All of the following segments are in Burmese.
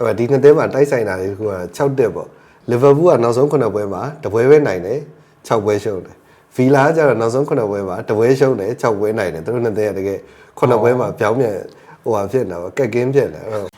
အဲ့တော့ဒီနှစ်သင်းမှာတိုက်ဆိုင်တာလေးက6တက်ပေါ့လီဗာပူးကနောက်ဆုံး9ပွဲမှာတပွဲပဲနိုင်တယ်6ပွဲရှုံးတယ်ဗီလာကကျတော့နောက်ဆုံး9ပွဲမှာတပွဲရှုံးတယ်6ပွဲနိုင်တယ်သူတို့နှစ်သင်းကတကယ်9ပွဲမှာပြောင်းပြန်ဟိုဟာဖြစ်နေတာပေါ့ကက်ကင်းဖြစ်တယ်အဲ့တော့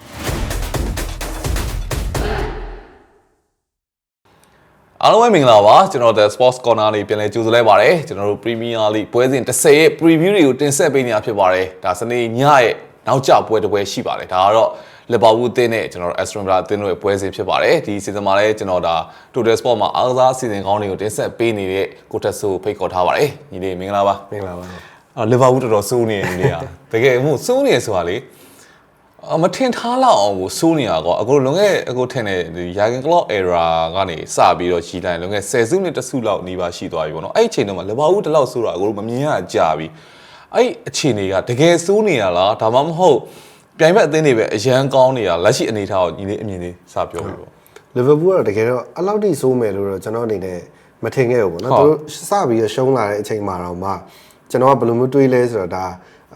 အားလုံးပဲမင်္ဂလာပါကျွန်တော်တို့ Sports Corner လေးပြန်လည်ကြိုဆိုလိုက်ပါတယ်ကျွန်တော်တို့ Premier League ပွဲစဉ်10ရဲ့ preview တွေကိုတင်ဆက်ပေးနေတာဖြစ်ပါတယ်ဒါစနေညရဲ့နောက်ကျပွဲတစ်ပွဲရှိပါတယ်ဒါကတော့ Liverpool အသင်းနဲ့ကျွန်တော်တို့ Aston Villa အသင်းတို့ရဲ့ပွဲစဉ်ဖြစ်ပါတယ်ဒီစီဇန်မှာလည်းကျွန်တော်ဒါ Total Sport မှာအားကစားအစီအစဉ်ကောင်းတွေကိုတင်ဆက်ပေးနေတဲ့ကိုတက်ဆိုဖိတ်ခေါ်ထားပါတယ်ညီလေးမင်္ဂလာပါမင်္ဂလာပါအာ Liverpool တော်တော်စိုးနေတယ်ညီလေးอ่ะတကယ်မို့စိုးနေရဆိုတာလေအမထင်ထားလောက်အောင်ကိုစိုးနေတာကောအခုလွန်ခဲ့အခုထင်တယ်ဒီ Jurgen Klopp era ကနေစပြီးတော့ကြီးလိုက်လွန်ခဲ့10စုနှစ်တစုလောက်နေပါရှိသွားပြီပေါ့နော်အဲ့ဒီအချိန်တုန်းက Liverpool တလောက်စိုးတာအခုမမြင်ရကြပြီအဲ့ဒီအချိန်တွေကတကယ်စိုးနေရလားဒါမှမဟုတ် ပြိုင်ဘက်အသင်းတွေပဲအရန်ကောင်းနေတာလက်ရှိအနေထားကိုညီလေးအမြင်လေးစပြောပြီးပေါ့လီဗာပူးကတော့တကယ်တော့အလောက်ထိစိုးမယ်လို့တော့ကျွန်တော်အနေနဲ့မထင်ခဲ့ဘူးပေါ့နော်ဟုတ်သူတို့စပြီးတော့ရှုံးလာတဲ့အချိန်မှာတော့မှကျွန်တော်ကဘယ်လိုမျိုးတွေးလဲဆိုတော့ဒါ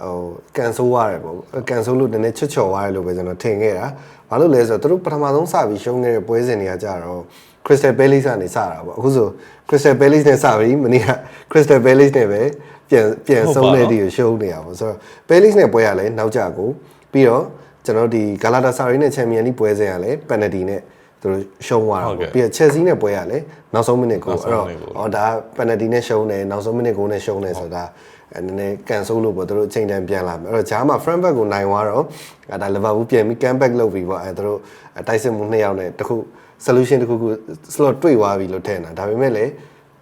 ဟိုကန်ဆိုးရတယ်ပေါ့ကန်ဆိုးလို့နည်းနည်းချွတ်ချော်သွားတယ်လို့ပဲကျွန်တော်ထင်ခဲ့တာဘာလို့လဲဆိုတော့သူတို့ပထမဆုံးစပြီးရှုံးခဲ့တဲ့ပွဲစဉ်တွေကကြတော့ Crystal Palace ကနေစတာပေါ့အခုဆို Crystal Palace နဲ့စပြီးမနေ့က Crystal Palace နဲ့ပဲပြန်ပြန်ဆုံးတဲ့ဒီကိုရှုံးနေရပါဆိုတော့ Palace နဲ့ပွဲရလဲနောက်ကြကို ပြီးတော့ကျွန်တော်ဒီ Galatasaray နဲ့ Champions League ပွဲစဉ်ကလည်း penalty နဲ့သူတို့ရှုံးသွားတာဟုတ်ကဲ့ပေါ့ပြီးတော့ Chelsea နဲ့ပွဲရလဲနောက်ဆုံးမိနစ်ကိုနောက်ဆုံးအဲ့တော့မိနစ်ကိုဟောဒါ penalty နဲ့ရှုံးတယ်နောက်ဆုံးမိနစ်ကိုနဲ့ရှုံးတယ်ဆိုတာအဲနည်းနည်းကန်ဆိုးလို့ပေါ့သူတို့အချိန်တန်ပြန်လာမယ်အဲ့တော့ဂျားမှာ Frankfurt ကိုနိုင်သွားတော့အဲဒါ Liverpool ပြန်ပြီး comeback လုပ်ပြီးပေါ့အဲသူတို့တိုက်စစ်မှုနှစ်ယောက်နဲ့တခု solution တခုခု slot တွေ့သွားပြီလို့ထင်တာဒါပေမဲ့လည်း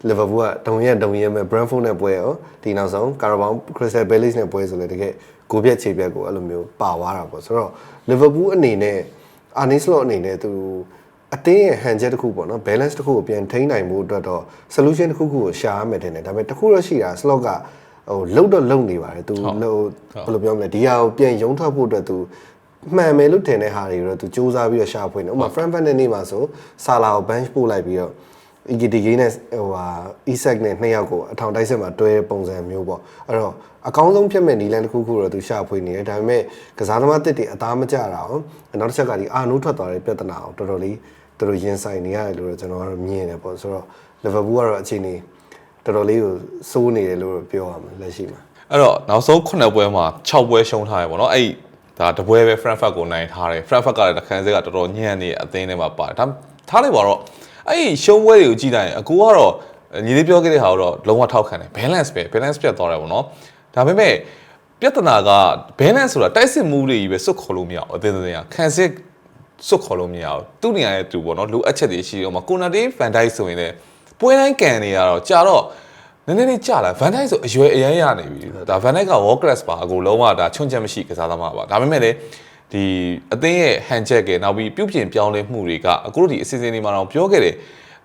Liverpool ကဒုံရက်ဒုံရက်မဲ့ Brentford နဲ့ပွဲရောဒီနောက်ဆုံး Carabao Crystal Palace နဲ့ပွဲဆိုလေတကယ်ကိုပြက်ခြေပြက်ကိုအဲ့လိုမျိုးပါသွားတာပေါ့ဆိုတော့ Liverpool အနေနဲ့ Arne Slot အနေနဲ့သူအတင်းရဲ့ hand ချက်တစ်ခုပေါ့နော် balance တစ်ခုကိုပြန်ထိန်းနိုင်ဖို့အတွက်တော့ solution တစ်ခုခုကိုရှာရမယ်ထင်တယ်ဒါပေမဲ့တစ်ခုတော့ရှိတာ slot ကဟိုလုံတော့လုံနေပါတယ်သူလုံဘယ်လိုပြောမလဲဒီဟာကိုပြန်ရုံထွက်ဖို့အတွက်သူမှန်မယ်လို့ထင်တဲ့ဟာတွေတော့သူစူးစမ်းပြီးတော့ရှာဖွေနေဥပမာ Frankfurt နဲ့နေမှာဆိုဆာလာကို bench ပို့လိုက်ပြီးတော့ EGD နဲ့ဟိုဟာ Isaac နဲ့နှစ်ယောက်ကိုအထောင်တိုက်ဆက်မှာတွဲပုံစံမျိုးပေါ့အဲ့တော့အကောင်းဆုံးဖြစ်မဲ့နီလန်တစ်ခုခုတော့သူရှာဖွေနေတယ်ဒါပေမဲ့ကစားသမားတစ်တွေအသားမကျတာအောင်နောက်တစ်ချက်ကဒီအာနိုးထွက်သွားတဲ့ပြဿနာအောင်တော်တော်လေးသူတို့ရင်ဆိုင်နေရတယ်လို့တော့ကျွန်တော်ကတော့မြင်နေပေါ့ဆိုတော့ Liverpool ကတော့အခြေအနေတော်တော်လေးကိုစိုးနေတယ်လို့ပြောရမှာလက်ရှိမှာအဲ့တော့နောက်ဆုံး9ပွဲမှာ6ပွဲရှုံးထားရပေါ့နော်အဲ့ဒီဒါတပွဲပဲ Frankfurt ကိုနိုင်ထားတယ် Frankfurt ကလည်းတခန်းစက်ကတော်တော်ညံ့နေအသင်းထဲမှာပါတယ်ဒါထားလိုက်ပါတော့ အဲ့ဒီရှုံးပွဲတွေကိုကြည့်လိုက်ရင်အကူကတော့ညီလေးပြောခဲ့တဲ့ဟာတော့လုံးဝထောက်ခံတယ် balance ပဲ balance ပြတ်သွားတယ်ပေါ့နော်ဒါပေမဲ့ပြဿနာက balance ဆိုတာတိုက်စစ်မှုတွေကြီးပဲစွတ်ခေါ်လို့မရဘူးအသင်းသင်းကခံစစ်စွတ်ခေါ်လို့မရဘူးသူ့နေရာရဲ့သူပေါ့နော်လိုအပ်ချက်တွေရှိတယ်ဟိုမှာကိုနာတေးဖန်ဒိုက်ဆိုရင်လည်းပွဲတိုင်းကန်နေရတော့ကြာတော့နည်းနည်းလေးကြာလာဗန်ဒိုက်ဆိုအရွယ်အရန်ရနေပြီဒါဗန်ဒိုက်က world class ပါအကုန်လုံးဝဒါချွန့်ချက်မရှိကစားသမားပါဒါပေမဲ့လည်း ဒီအသင်းရဲ့ hand check ကနောက်ပြီးပြုပြင်ပြောင်းလဲမှုတွေကအခုတို့ဒီအစီအစဉ်တွေမှာတော့ပြောခဲ့တယ်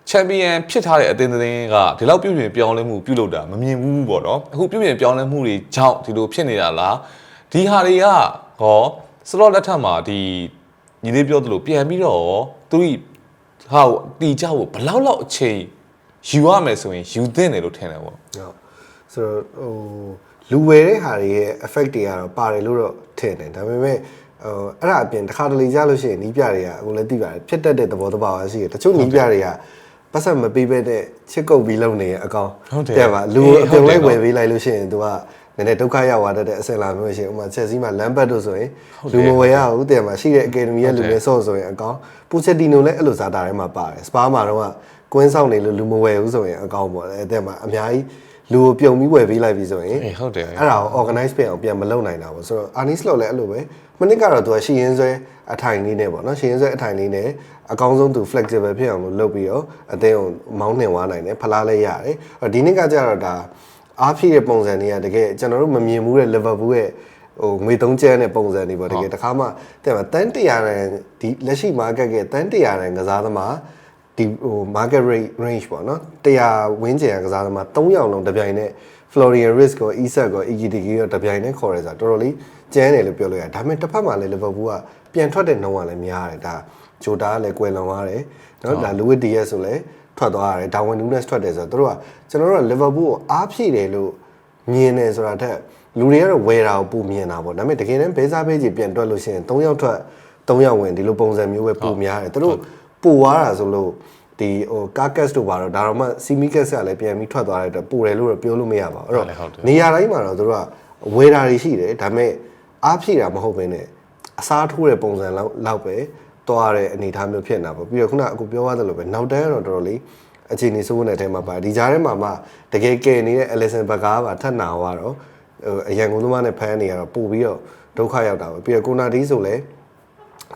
ချန်ပီယံဖြစ်ထားတဲ့အသင်းသတင်းကဒီလောက်ပြုပြင်ပြောင်းလဲမှုပြုလုပ်တာမမြင်ဘူးပေါ့နော်အခုပြုပြင်ပြောင်းလဲမှုတွေကြောင့်ဒီလိုဖြစ်နေတာလားဒီဟာတွေကဟောစလော့လက်ထက်မှာဒီညီလေးပြောသလိုပြန်ပြီးတော့သူတို့ဟာတီကြဖို့ဘယ်လောက်လောက်အချိန်ယူရမယ်ဆိုရင်ယူသင့်တယ်လို့ထင်တယ်ပေါ့ဟုတ်ဆိုတော့ဟိုလူဝယ်တဲ့ဟာတွေရဲ့ effect တွေကတော့ပါတယ်လို့တော့ထင်တယ်ဒါပေမဲ့ ဟိုအဲ့ဒါအပြင်တစ်ခါတလေကြားလို့ရှိရင်နီးပြတွေကအခုလည်းသိပါတယ်ဖြစ်တတ်တဲ့သဘောတဘာဝရှိတယ်တချို့နီးပြတွေကပတ်ဆက်မပေးပဲတဲ့ချစ်ကုတ်ပြီးလုံနေရဲ့အကောင်ဟုတ်တယ်တဲ့ပါလူအေးအပြုံလိုက်ဟုတ်တယ်ဝယ်ပေးလိုက်လို့ရှိရင် तू ကနည်းနည်းဒုက္ခရောက်သွားတတ်တဲ့အဆင်လာမျိုးရှိရင်ဥပမာချက်စီမှာလမ်ဘတ်တို့ဆိုရင်ဟုတ်တယ်လူမဝယ်ရဘူးတဲ့မှာရှိတဲ့အကယ်ဒမီရဲ့ဟုတ်လူတယ်မျိုးဆော့ဆိုရင်အကောင်ပူချက်တီနိုလည်းအဲ့လိုဇာတာထဲမှာပါတယ်စပါးမှာတော့ကကွင်းဆောင်နေလို့လူမဝယ်ဘူးဆိုရင်အကောင်ပေါ့အဲ့တဲ့မှာအများကြီး လူကိုပြုံပြီးဝယ်ပေးလိုက်ပြီဆိုရင်အေးဟုတ်တယ်အဲ့ဒါကို organize ဖြစ်အောင်ပြန်မလုပ်နိုင်တာပေါ့ဆိုတော့ Arnis Slot လည်းအဲ့လိုပဲမနစ်ကတော့သူကရှီရင်ဆွဲအထိုင်လေးနဲ့ပေါ့နော်ရှီရင်ဆွဲအထိုင်လေးနဲ့အကောင်းဆုံးသူ flexible ဖြစ်အောင်လို့လုပ်ပြီးတော့အသင်းကိုမောင်းနှင်သွားနိုင်တယ်ဖလားလည်းရတယ်အဲ့တော့ဒီနေ့ကကျတော့ဒါအားဖြည့်တဲ့ပုံစံတွေကတကယ်ကျွန်တော်တို့မမြင်ဘူးတဲ့ Liverpool ရဲ့ဟိုငွေသုံးကျန်းတဲ့ပုံစံတွေပေါ့တကယ်တခါမှတဲ့မှာတန်း100ရန်ဒီလက်ရှိ market ကတန်း100ရန်ကစားသမား ဒီဟို market rate range ပေါ့နော်100ဝန်းကျင်ကစားသမား3ယောက်လုံးတစ်ပြိုင်နက် Florian Risk ကို Isak ကို EGDG ကိုတစ်ပြိုင်နက်ခေါ်ရဲဆိုတာတော်တော်လေးကျန်းတယ်လို့ပြောလို့ရတယ်ဒါပေမဲ့တစ်ဖက်မှာလည်း Liverpool ကပြန်ထွက်တဲ့နှုန်းကလည်းများတယ်ဒါဂျိုတာကလည်းကွယ်လွန်သွားတယ်နော်ဒါ Luis Diaz ဆိုလည်းထွက်သွားရတယ် Darwin Núñez ထွက်တယ်ဆိုတော့တို့ကကျွန်တော်တို့က Liverpool ကိုအားဖြည့်တယ်လို့မြင်တယ်ဆိုတာထက်လူတွေကတော့ဝယ်တာကိုပုံမြင်တာပေါ့ဒါပေမဲ့တကယ်တမ်းဘဲစားပေးကြီးပြန်တွက်လို့ရှိရင်3ယောက်ထွက်3ယောက်ဝင်ဒီလိုပုံစံမျိုးပဲပုံများတယ်သူတို့ ပို့သွားတာဆိုလို့ဒီဟိုကာကက်စ်တို့ပါတော့ဒါတော့မှစီမီကက်စ်ကလည်းပြန်ပြီးထွက်သွားတဲ့အတွက်ပို့တယ်လို့တော့ပြောလို့မရပါဘူးအဲ့တော့နေရာတိုင်းမှာတော့သူတို့ကဝေတာတွေရှိတယ်ဒါပေမဲ့အားဖြည့်တာမဟုတ်ဘဲနဲ့အစားထိုးတဲ့ပုံစံလောက်လောက်ပဲသွားတဲ့အနေအထားမျိုးဖြစ်နေတာပေါ့ပြီးတော့ခုနအခုပြောသွားသလိုပဲနောက်တန်းကတော့တော်တော်လေးအခြေအနေစိုးနေတဲ့အဲမှာပါဒီကြားထဲမှာမှတကယ်ကယ်နေတဲ့ Ellison ဘကားပါထပ်နာသွားတော့ဟိုအရန်ကုန်သမားနဲ့ဖမ်းနေရတော့ပို့ပြီးတော့ဒုက္ခရောက်တာပဲပြီးတော့ကိုနာဒီဆိုလည်း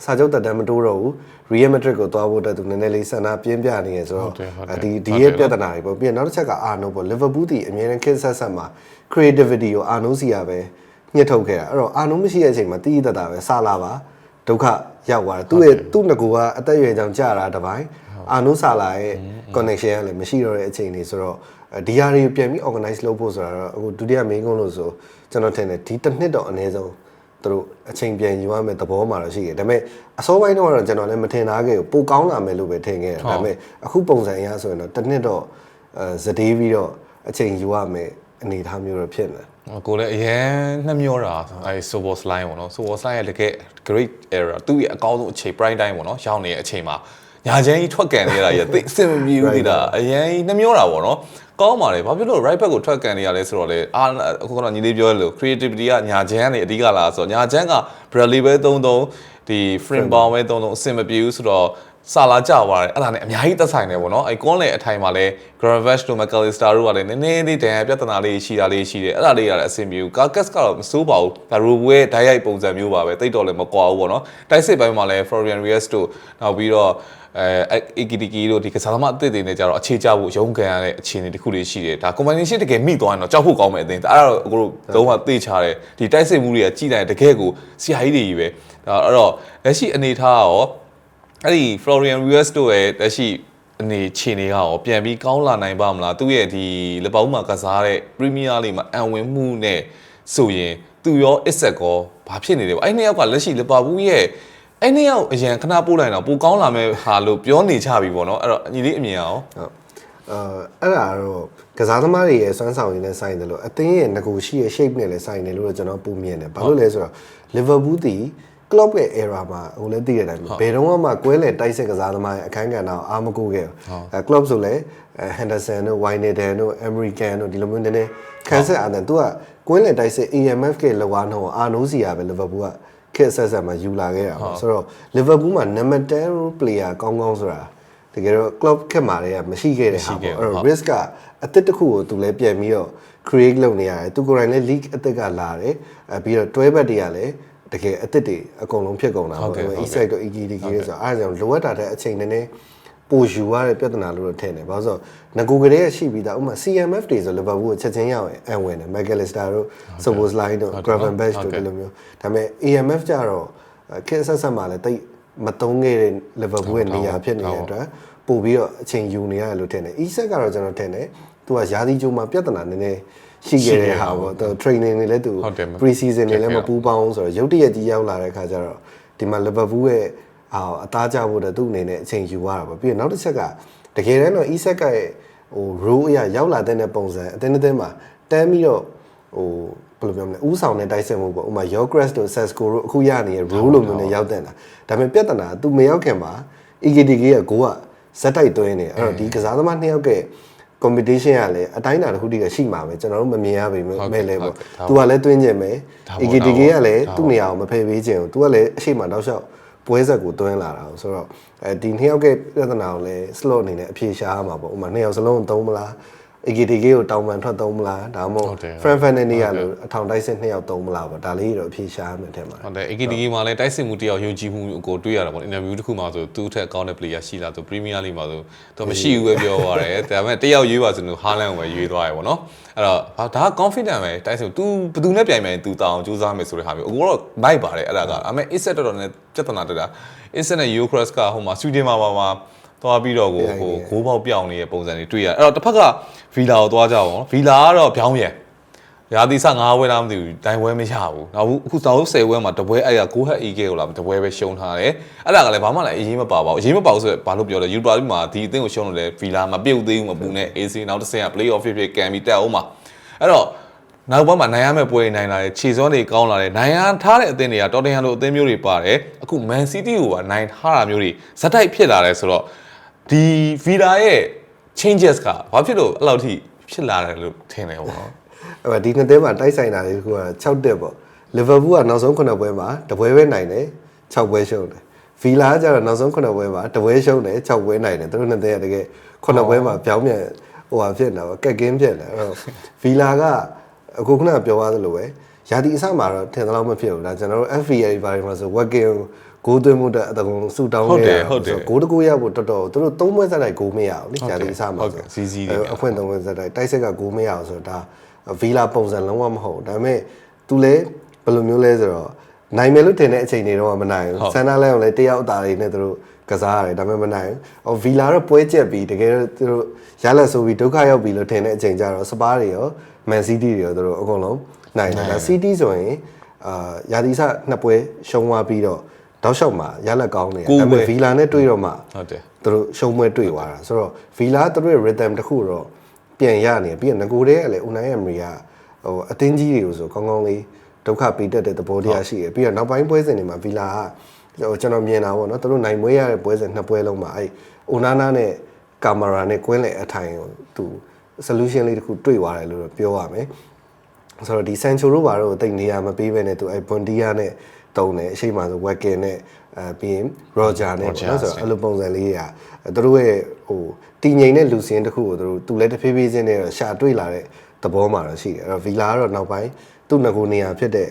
စာချုပ်တက်တမ်းမတိုးတော့ဘူး Real Madrid ကိုသွားဖို့အတွက်သူနည်းနည်းလေးဆန္ဒပြင်းပြနေရဆိုတော့ဒီဒီရဲ့ပြဿနာတွေပေါ့ပြီးရင်နောက်တစ်ချက်ကအာနိုပေါ့ Liverpool တီအမြဲတမ်းခက်ဆက်ဆက်မှာ creativity ကိုအာနိုစီရပဲညှစ်ထုတ်ခဲ့တာအဲ့တော့အာနိုမရှိတဲ့အချိန်မှာတီးတတ်တာပဲစလာပါဒုက္ခရောက်သွားတယ်သူ့ရဲ့သူ့ငကူကအသက်အရွယ်ကြောင့်ကြာတာတစ်ပိုင်းအာနိုဆာလာရဲ့ connection ကလည်းမရှိတော့တဲ့အချိန်တွေဆိုတော့ဒီဟာတွေပြန်ပြီး organize လုပ်ဖို့ဆိုတာတော့အခုဒုတိယမင်းကုန်းလို့ဆိုကျွန်တော်ထင်တယ်ဒီတစ်နှစ်တော့အနည်းဆုံး သူတို့အချိန်ပြန်ယူရမယ်သဘောမှာတော့ရှိတယ်ဒါပေမဲ့အစောပိုင်းတော့ကတော့ကျွန်တော်လည်းမထင်သားခဲ့ဘူးပိုကောင်းလာမယ်လို့ပဲထင်ခဲ့တယ်ဒါပေမဲ့အခုပုံစံအရဆိုရင်တော့တစ်နှစ်တော့အဲဇတေးပြီးတော့အချိန်ယူရမယ်အနေအထားမျိုးတော့ဖြစ်နေတယ်ကိုလည်းအရင်နှမျောတာအဲ Sobo Slime ပေါ့နော် Sobo Slime ရဲ့တကယ် great era သူ့ရဲ့အကောင်းဆုံးအချိန် prime time ပေါ့နော်ရောက်နေတဲ့အချိန်မှာ ညာချမ်းကြီးထွက်ကန်နေရတာကြီးသိအဆင်မပြေဘူးဒီတာအရင်နှမျောတာပေါ့နော်ကောင်းပါလေဘာဖြစ်လို့ right back ကိုထွက်ကန်နေရလဲဆိုတော့လေအာအခုကတော့ညီလေးပြောလို့ creativity ကညာချမ်းကနေအဓိကလာဆိုတော့ညာချမ်းက Bradley ပဲ33ဒီ frame bound ပဲ33အဆင်မပြေဘူးဆိုတော့ စာလာကြသွားတယ်အဲ့ဒါနဲ့အများကြီးသက်ဆိုင်တယ်ပေါ့နော်အဲကွန်လေအထိုင်မှာလဲ Gravage တို့ McAllister တို့ကလည်းနည်းနည်းလေးဒဏ်ရာပြဿနာလေးရှိတာလေးရှိတယ်အဲ့ဒါလေးကလည်းအဆင်ပြေဘူး Carcass ကတော့မစိုးပါဘူးဒါ Robo ရဲ့ဓာတ်ရိုက်ပုံစံမျိုးပါပဲတိတ်တော့လည်းမကွာဘူးပေါ့နော်တိုက်စစ်ပိုင်းမှာလည်း Florian Reyes တို့နောက်ပြီးတော့အဲ AKTK တို့ဒီကစားသမားအသစ်တွေနဲ့ကြတော့အခြေချဖို့ရုန်းကန်ရတဲ့အခြေအနေတစ်ခုလေးရှိတယ်ဒါ combination တကယ်မိသွားရင်တော့ကြောက်ဖို့ကောင်းမယ်အသင်းဒါအဲ့တော့အခုတို့လုံးဝသိချတယ်ဒီတိုက်စစ်မှုတွေကကြီးတိုင်းတကယ်ကိုဆရာကြီးတွေကြီးပဲဒါအဲ့တော့လက်ရှိအနေထားရော အဲ့ဒီ Florian Reyes တို့ရဲ့လက်ရှိအနေခြေနေကရောပြန်ပြီးကောင်းလာနိုင်ပါမလားသူ့ရဲ့ဒီလပောင်းမှာကစားတဲ့ Premier League မှာအံဝင်မှုနဲ့ဆိုရင်သူရောအစ်ဆက်ကောဘာဖြစ်နေလဲပေါ့အဲ့နှစ်ယောက်ကလက်ရှိလပါဘူးရဲ့အဲ့နှစ်ယောက်အရင်ခဏပို့လိုက်တော့ပိုကောင်းလာမဲ့ဟာလို့ပြောနေကြပြီပေါ့နော်အဲ့တော့ညီလေးအမြင်အောင်ဟုတ်အဲအဲ့ဒါတော့ကစားသမားတွေရဲ့စွမ်းဆောင်ရည်နဲ့ဆိုင်တယ်လို့အသင်းရဲ့ငကိုရှိရဲ့ shape နဲ့လည်းဆိုင်တယ်လို့တော့ကျွန်တော်ပုံမြင်တယ်ဘာလို့လဲဆိုတော့ Liverpool တီ club ရဲ့ era မှာဟိုလည်းသိရတဲ့အတိုင်းဘယ်တော့မှကွဲလေတိုက်စစ်ကစားသမားရဲ့အခန်းကဏ္ဍကိုအားမကိုခဲ့ဘူးအဲ club ဆိုလဲအဲ Henderson တို့ Wijnaldum တို့ American တို့ဒီလိုမျိုးနည်းနည်းခန်းဆက်အားနဲ့သူကကွင်းလေတိုက်စစ် EMF ကလောကနှောအာနိုးစီယာပဲ Liverpool ကခက်ဆက်ဆက်မှာယူလာခဲ့တာပေါ့ဆိုတော့ Liverpool မှာ number 10 player ကောင်းကောင်းဆိုတာတကယ်တော့ club ခက်မှာတည်းကမရှိခဲ့တဲ့ဟာပေါ့အဲ့တော့ risk ကအသစ်တစ်ခုကိုသူလည်းပြန်ပြီးတော့ create လုပ်နေရတယ်သူကိုယ်တိုင်လည်း league အသစ်ကလာတယ်အဲပြီးတော့တွဲဘက်တွေကလည်း တကယ်အသစ်တွေအကုန်လုံးဖြစ်ကုန်တာပေါ့ East တို့ EGD တွေဆိုတော့အားကြောင့်လိုအပ်တာတဲ့အချိန်နည်းနည်းပိုယူရတဲ့ပြဿနာလို့တော့ထင်တယ်ဘာလို့ဆိုတော့ငကိုကလေးရရှိပြီးသားဥပမာ CMF တွေဆို Liverpool ကိုချက်ချင်းရောက်ရင်အံဝင်တယ် McAllister တို့ Szoboszlai တို့ Gravenberch တို့ဒီလိုမျိုးဒါပေမဲ့ AMF ကြတော့ခက်ဆက်ဆက်မှလည်းတိတ်မတုံးခဲ့တဲ့ Liverpool ရဲ့နေရာဖြစ်နေတဲ့အတွက်ပို့ပြီးတော့အချိန်ယူနေရတယ်လို့ထင်တယ် East ကတော့ကျွန်တော်ထင်တယ်သူကရာသီကျိုးမှာပြဿနာနည်းနည်း ရှိခဲ့တဲ့ဟာပေါ့သူ training တွေလည်းသူ pre season တွေလည်းမပူးပေါင်းဆိုတော့ရုတ်တရက်ကြီးရောက်လာတဲ့ခါကျတော့ဒီမှာ Liverpool ရဲ့အာအသားကြဖို့တဲ့သူ့အနေနဲ့အချိန်ယူရတာပေါ့ပြီးတော့နောက်တစ်ချက်ကတကယ်တမ်းတော့ Isak ရဲ့ဟို role အရရောက်လာတဲ့ပုံစံအတင်းအတင်းမှာတန်းပြီးတော့ဟိုဘယ်လိုပြောမလဲဥဆောင်တဲ့တိုက်စစ်မှုပေါ့ဥပမာ Yogres တို့ Sesco တို့အခုရနေတဲ့ role လိုမျိုးနဲ့ရောက်တဲ့တာဒါပေမဲ့ပြဿနာ तू မရောက်ခင်မှာ EKTK ရဲ့ဂိုးကဇက်တိုက်သွင်းနေအဲ့တော့ဒီကစားသမားနှစ်ယောက်က competition ကလည်းအတိုင်းအတာတစ်ခုတည်းကရှိမှာပဲကျွန်တော်တို့မမြင်ရပေမဲ့လည်းပေါ့ तू ကလည်းတွင်းကျင်မယ် EKTK ကလည်းသူ့နေရာကိုမဖယ်ပေးခြင်းကို तू ကလည်းအရှိမတောက်လျှောက်ပွဲဆက်ကိုတွင်းလာတာဆိုတော့အဲဒီနှစ်ယောက်ကပြဿနာကိုလည်း slot အနေနဲ့အဖြေရှာရမှာပေါ့ဥပမာနှစ်ယောက်စလုံးသုံးမလား AKTK ကိုတောင်ပန်ထွက်သုံးမလားဒါမှမဟုတ် Frankfurt နဲ့နေရလို့အထောင်တိုက်စစ်နှစ်ယောက်သုံးမလားပေါ့ဒါလေးတော့အဖြေရှာရမယ်ထင်ပါတယ်ဟုတ်တယ် AKTK မှာလည်းတိုက်စစ်မှုတယောက်ယုံကြည်မှုကိုတွေ့ရတာပေါ့ interview တစ်ခုမှာဆိုသူ့ထက်ကောင်းတဲ့ player ရှိလားသူ Premier League မှာဆိုသူမရှိဘူးပဲပြောသွားတယ်ဒါပေမဲ့တယောက်ရွေးပါဆိုလို့ Haaland ကိုပဲရွေးသွားရပေါ့နော်အဲ့တော့ဒါက confident ပဲတိုက်စစ် तू ဘယ်သူနဲ့ပြိုင်မယ် तू တောင်းစူးစမ်းမယ်ဆိုတဲ့ဟာမျိုးအခုတော့ night ပါတယ်အဲ့ဒါကအဲ့မဲ့ Isset တော်တော်နဲ့ပြဿနာတက်တာ Isset နဲ့ Eucharist ကဟိုမှာ Sweden မှာပါ သွားပြီးတော့ကိုဟိုဂိုးပေါက်ပြောင်းနေတဲ့ပုံစံတွေတွေ့ရအဲ့တော့တစ်ဖက်ကဗီလာကိုသွားကြအောင်ဗီလာကတော့ပြောင်းရယ်ရာသီစ9ဝဲလားမသိဘူးတိုင်ဝဲမရဘူးနောက်အခုတောက်10ဝဲမှာတပွဲအဲ့ရ9ဟက် EK ကိုလာတပွဲပဲရှုံးထားတယ်အဲ့ဒါကလည်းဘာမှလည်းအရေးမပါပါဘူးအရေးမပါဘူးဆိုတော့ဘာလို့ပြောလဲယူပါလိမှာဒီအသင်းကိုရှုံးလို့လဲဗီလာမပြုတ်သေးဘူးမပူနဲ့ AC နောက်တစ်ဆင့်က play off ဖြစ်ဖြစ်ကန်ပြီးတက်အောင်မှာအဲ့တော့နောက်ပိုင်းမှာနိုင်ရမယ့်ပွဲတွေနိုင်လာတယ်ခြေစွမ်းတွေကောင်းလာတယ်နိုင်ရထားတဲ့အသင်းတွေကတော်တင်ဟန်လိုအသင်းမျိုးတွေပါတယ်အခု Man City ကိုကနိုင်ထားတာမျိုးတွေဇက်တိုက်ဖြစ်လာတယ်ဆိုတော့ ဒီ Villa ရဲ့ changes ကဘာဖြစ်လို့အဲ့လောက်ထိဖြစ်လာတယ်လို့ထင်တယ်ပေါ့နော်အဲ့တော့ဒီနှစ်သင်းမှာတိုက်ဆိုင်တာတွေက6တက်ပေါ့လီဗာပူးကနောက်ဆုံး9ပွဲမှာတပွဲပဲနိုင်တယ်6ပွဲရှုံးတယ်ဗီလာကကျတော့နောက်ဆုံး9ပွဲမှာတပွဲရှုံးတယ်6ပွဲနိုင်တယ်သူတို့နှစ်သင်းကတကယ်9ပွဲမှာပြောင်းပြန်ဟိုဟာဖြစ်နေတာပေါ့ကက်ကင်းဖြစ်နေအဲ့တော့ဗီလာကအခုခုနကပြောသွားသလိုပဲ ယာတီအစမှာတော့ထင်သလောက်မဖြစ်ဘူးဒါကျွန်တော်တို့ FVA ဘာတွေမှာဆို working ဂိုးသွင်းမှုတဲ့အတကုံစူတောင်းဟုတ်တယ်ခဲ့ရဟုတ်တယ်ဂိုးတကူရဖို့တော်တော်သူတို့သုံးပွဲစက်လိုက်ဂိုးမရအောင်လေဟုတ်တယ်ယာတီအစမှာဟုတ်ကဲ့စီးစီးတွေနဲ့အခွင့်သုံးပွဲစက်လိုက်တိုက်ဆက်ကဂိုးမရအောင်ဆိုတော့ဒါဗီလာပုံစံလုံးဝမဟုတ်ဘူးဒါပေမဲ့သူလည်းဘယ်လိုမျိုးလဲဆိုတော့နိုင်မယ်လို့ထင်တဲ့အချိန်တွေတော့မနိုင်ဟုတ်ဘူးဆန်နာလဲအောင်လည်းတယောက်အသားတွေနဲ့သူတို့ကစားရတယ်ဒါပေမဲ့မနိုင်ဘူးဟိုဗီလာတော့ပွဲကျက်ပြီးတကယ်တော့သူတို့ရလက်ဆိုပြီးဒုက္ခရောက်ပြီလို့ထင်တဲ့အချိန်ကျတော့စပါးတွေရောမန်စီးတီးတွေရောသူတို့အကုန်လုံး နိုင်တယ်ဒါစီးတီးဆိုရင်အာယာတီစနှစ်ပွဲရှုံးသွားပြီးတော့တောက်လျှောက်မှာရလက်ကောင်းနေတယ်ကိုယ်ဒါပေပဲမဲ့ဗီလာနဲ့တွေ့တော့မှဟုတ်တယ်သူတို့ရှုံးမွဲတွေ့သွားတာဆိုတော့ဗီလာသူတို့ရဲ့ rhythm တစ်ခုတော့ပြန်ရနေပြီးတော့ငကိုတည်းကလည်းဦးနိုင်ရမီကဟိုအတင်းကြီးတွေကိုဆိုကောင်းကောင်းလေးဒုက္ခပေးတတ်တဲ့သဘောတရားရှိတယ်ပြီးတော့နောက်ပိုင်းပွဲစဉ်တွေမှာဗီလာကဟိုကျွန်တော်မြင်တာပေါ့နော်သူတို့နိုင်မွေးရတဲ့ပွဲစဉ်နှစ်ပွဲလုံးမှာအဲ့အိုနာနာနဲ့ကာမရာနဲ့ကွင်းလေအထိုင်ကိုသူ solution လေးတစ်ခုတွေ့သွားတယ်လို့တော့ပြောရမယ် ဆိုတော့ဒီဆန်ချိုတို့ဘာလို့တိတ်နေရမပေးဘဲနဲ့သူအဲဘွန်ဒီယာနဲ့တုံးတယ်အရှိမဆိုဝက်ကင်နဲ့အဲပြီးရင်ရောဂျာနဲ့ပေါ့နော်ဆိုတော့အဲ့လိုပုံစံလေးတွေကသူတို့ရဲ့ဟိုတည်ငြိမ်တဲ့လူစင်းတစ်ခုကိုသူတို့သူလည်းတဖြည်းဖြည်းချင်းနဲ့တော့ရှာတွေ့လာတဲ့သဘောမှာတော့ရှိတယ်အဲ့တော့ဗီလာကတော့နောက်ပိုင်းသူ့ငကိုနေရာဖြစ်တဲ့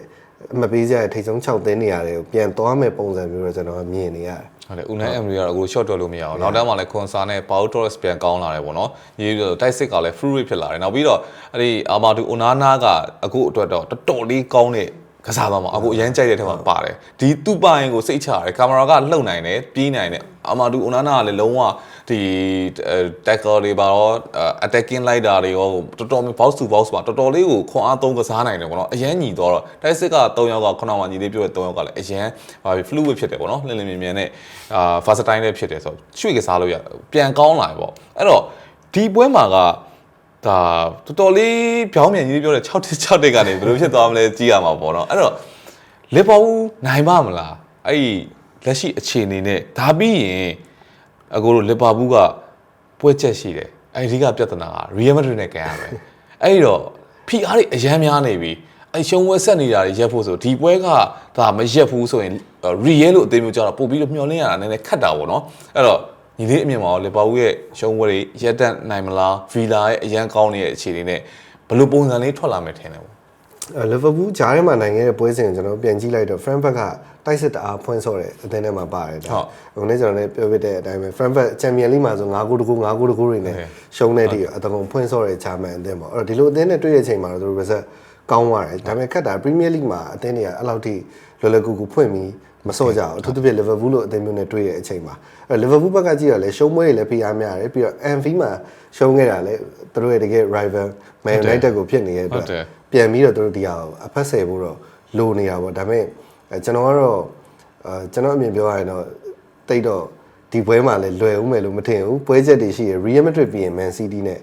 အမပေးစရာထိတ်ဆုံး6သင်းနေရတယ်ကိုပြန်သွားမဲ့ပုံစံမျိုးတော့ကျွန်တော်ကမြင်နေရတယ် ဟုတ်တယ်ဦးနိုင်အမ်ရီကတော့အခု short တော့လို့မရအောင်နောက်တန်းမှာလည်းခွန်ဆာနဲ့ Pau Torres ပြန်ကောင်းလာတယ်ပေါ့နော်ညီပြီးတော့တိုက်စစ်ကလည်း free rate ဖြစ်လာတယ်နောက်ပြီးတော့အဲ့ဒီအာမာတူအိုနာနာကအခုအတွက်တော့တော်တော်လေးကောင်းတဲ့ ကစားသမားအခုအရန်ကြိုက်တဲ့ထဲမှာပါတယ်ဒီသူ့ပိုင်ကိုစိတ်ချရတယ်ကင်မရာကလှုပ်နိုင်တယ်ပြေးနိုင်တယ်အာမာတူအိုနာနာကလည်းလုံးဝဒီ tackle တွေပါတော့ attacking လိုက်တာတွေရောတော်တော်များ box to box ပါတော်တော်လေးကိုခွန်အားသုံးကစားနိုင်တယ်ပေါ့နော်အရန်ညီတော့တိုက်စစ်က3ယောက်ကခုနကညီလေးပြောတဲ့3ယောက်ကလည်းအရန်ဟာ fluid ဖြစ်တယ်ပေါ့နော်လင်းလင်းမြင်မြင်နဲ့အာ versatile လည်းဖြစ်တယ်ဆိုတော့ရွှေ့ကစားလို့ရပြန်ကောင်းလာပြီပေါ့အဲ့တော့ဒီပွဲမှာက ဒါတော်တော်လေးပြောင်းပြန်ကြီးပြောတဲ့6တစ်6တစ်ကနေဘယ်လိုဖြစ်သွားမလဲကြည့်ရမှာပေါ့နော်အဲ့တော့လီဗာပူးနိုင်ပါမလားအဲ့ဒီလက်ရှိအခြေအနေနဲ့ဒါပြီးရင်အကိုတို့လီဗာပူးကပွဲချက်ရှိတယ်အဲ့ဒီကပြဿနာက Real Madrid နဲ့ကန်ရမယ်အဲ့ဒီတော့ဖိအားတွေအရန်များနေပြီအဲ့ရှုံးပွဲဆက်နေတာတွေရက်ဖို့ဆိုဒီပွဲကဒါမရက်ဘူးဆိုရင် Real လို့အသေးမျိုးကြတော့ပို့ပြီးတော့မျှော်လင့်ရတာနည်းနည်းခက်တာပေါ့နော်အဲ့တော့ ညီလေးအမြင်မှာရောလီဗာပူးရဲ့ရှုံးပွဲတွေရက်တက်နိုင်မလားဗီလာရဲ့အရန်ကောင်းနေတဲ့အခြေအနေနဲ့ဘယ်လိုပုံစံလေးထွက်လာမယ်ထင်တယ်ပေါ့အဲလီဗာပူးဂျားထဲမှာနိုင်ခဲ့တဲ့ပွဲစဉ်ကိုကျွန်တော်ပြန်ကြည့်လိုက်တော့ Frankfurt ကတိုက်စစ်တအားဖွင့်ဆော့တဲ့အသင်းထဲမှာပါတယ်ဒါဟုတ်ဟိုနေ့ကျွန်တော်လည်းပြောပြတဲ့အတိုင်းပဲ Frankfurt Champions League မှာဆို9ဂိုးတကူ9ဂိုးတကူတွေနဲ့ Okay. ရှုံးတဲ့အထိအတကုံဖွင့်ဆော့တဲ့ဂျာမန်အသင်းပေါ့အဲ့တော့ဒီလိုအသင်းနဲ့တွေ့တဲ့အချိန်မှာတော့သူတို့ result ကောင်းသွားတယ်ဒါပေမဲ့ခက်တာ Premier League မှာအသင်းတွေကအဲ့လောက်ထိလွယ်လွယ်ကူကူဖွင့်ပြီး မစော့ကြဘူးအထူးသဖြင့် Liverpool လို့အသင်းမျိုးနဲ့တွေ့တဲ့အချိန်မှာအဲ့ Liverpool ဘက်ကကြည့်ရလဲရှုံးပွဲတွေလည်းဖိအားများတယ်ပြီးတော့ Anfield မှာရှုံးခဲ့တာလည်းသူတို့ရဲ့တကယ် rival Man ဟုတ်တယ် United ကိုဖြစ်နေတဲ့အတွက်ဟုတ်တယ်ပြန်ပြီးတော့သူတို့ဒီဟာကိုအဖက်ဆယ်ဖို့တော့လိုနေတာပေါ့ဒါပေမဲ့အဲကျွန်တော်ကတော့အဲကျွန်တော်အမြင်ပြောရရင်တော့တိတ်တော့ဒီပွဲမှာလည်းလွယ်ဦးမယ်လို့မထင်ဘူးပွဲချက်တွေရှိရ Real Madrid ပြီးရင် Man City နဲ့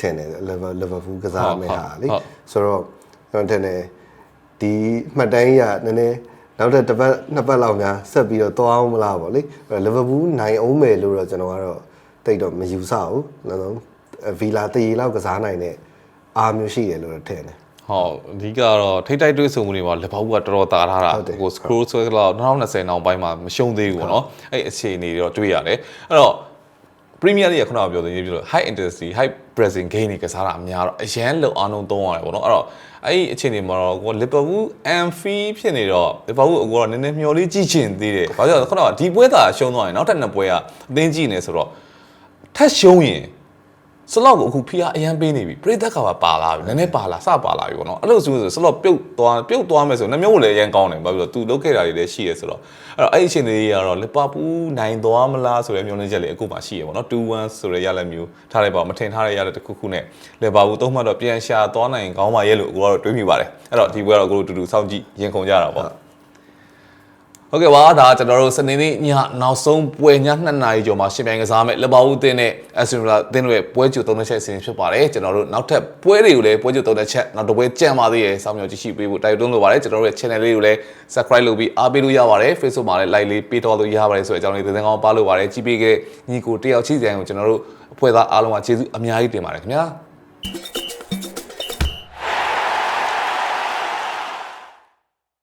ထင်တယ် Liverpool Liverpool ကစားမယ်ဟာလေဟုတ်ဆိုတော့ကျွန်တော်ထင်တယ်ဒီမှတ်တမ်းကြီးကနည်းနည်း နောက်တစ်တစ်ပတ်နှစ်ပတ်လောက်များဆက်ပြီးတော့သွားအောင်မလားပေါ့လေလီဗာပူးနိုင်အောင်မယ်လို့တော့ကျွန်တော်ကတော့တိတ်တော့မယူဆဘူးနောက်ဆုံးဗီလာတေးလောက်ကစားနိုင်တဲ့အားမျိုးရှိတယ်လို့တော့ထင်တယ်ဟုတ်အဓိကတော့ထိတ်တိုက်တွေးဆုံမှုတွေမှာလက်ဘောက်ကတော်တော်တာထားတာဟုတ်တယ်ဟို scroll ဆွဲတော့2020နောက်ပိုင်းမှာမရှုံးသေးဘူးပေါ့နော်အဲ့အခြေအနေတွေတော့တွေ့ရတယ်အဲ့တော့ Premier League ကခုနကပြောတဲ့ရေးပြလို့ high intensity high pressing game တွေကစားတာအများတော့အရန်လုံအားလုံးသုံးရတယ်ပေါ့နော်အဲ့တော့အဲ့ဒီအခြေအနေမှာတော့ကို Liverpool Anfield ဖြစ်နေတော့ Liverpool အကောနည်းနည်းမျောလေးကြည့်ချင်သေးတယ်ဘာကြောင့်လဲခုနကဒီပွဲသာရှုံးသွားရင်နောက်ထပ်နှစ်ပွဲကအသင်းကြည့်နေဆိုတော့ထက်ရှုံးရင် စလော့ကိုအခုဖီးအားအရန်ပေးနေပြီပရိသတ်ကပါပါလာပြီနည်းနည်းပါလာစပါလာပြီပေါ့နော်အဲ့လိုဆိုဆိုစလော့ပြုတ်သွားပြုတ်သွားမယ်ဆိုနှမျိုးကိုလည်းအရန်ကောင်းတယ်ဘာဖြစ်လို့သူလုတ်ခဲ့တာတွေလည်းရှိရဆိုတော့အဲ့တော့အဲ့ဒီအချိန်လေးတွေကတော့လီဗာပူးနိုင်သွားမလားဆိုတဲ့မျှော်လင့်ချက်လေးအခုမှရှိရပေါ့နော်2-1ဆိုတဲ့ရလဒ်မျိုးထားလိုက်ပါမထင်ထားတဲ့ရလဒ်တစ်ခုခုနဲ့လီဗာပူးသုံးမှတ်တော့ပြန်ရှာသွားနိုင်ကောင်းပါရဲ့လို့အခုကတော့တွေးမိပါတယ်အဲ့တော့ဒီပွဲကတော့အခုတို့တူတူစောင့်ကြည့်ရင်ခုန်ကြတာပေါ့ ဟုတ်ကဲ့ပါဒါကျွန်တော်တို့စနေနေ့ညနောက်ဆုံးပွဲည2နာရီကျော်မှာရှင်ပြိုင်ကစားမဲ့လဘဦးတင်းနဲ့အက်စထရာတင်းတို့ရဲ့ပွဲကြိုသုံးချက်အစီအစဉ်ဖြစ်ပါတယ်ကျွန်တော်တို့နောက်ထပ်ပွဲတွေကိုလည်းပွဲကြိုသုံးချက်နောက်တစ်ပွဲကြံပါသေးရယ်စောင့်မျှော်ကြည့်ရှုပေးဖို့တိုက်တွန်းလိုပါတယ်ကျွန်တော်တို့ရဲ့ channel လေးကိုလည်း subscribe လုပ်ပြီးအားပေးလို့ရပါတယ် Facebook မှာလည်း like လေးပေးတော့လို့ရပါတယ်ဆိုတဲ့အကြောင်းလေးသင်ကောင်းပါလို့ပါတယ်ကြည့်ပေးခဲ့ညီကိုတယောက်ချီစံကိုကျွန်တော်တို့အဖွဲ့သားအားလုံးကကျေးဇူးအများကြီးတင်ပါတယ်ခင်ဗျာ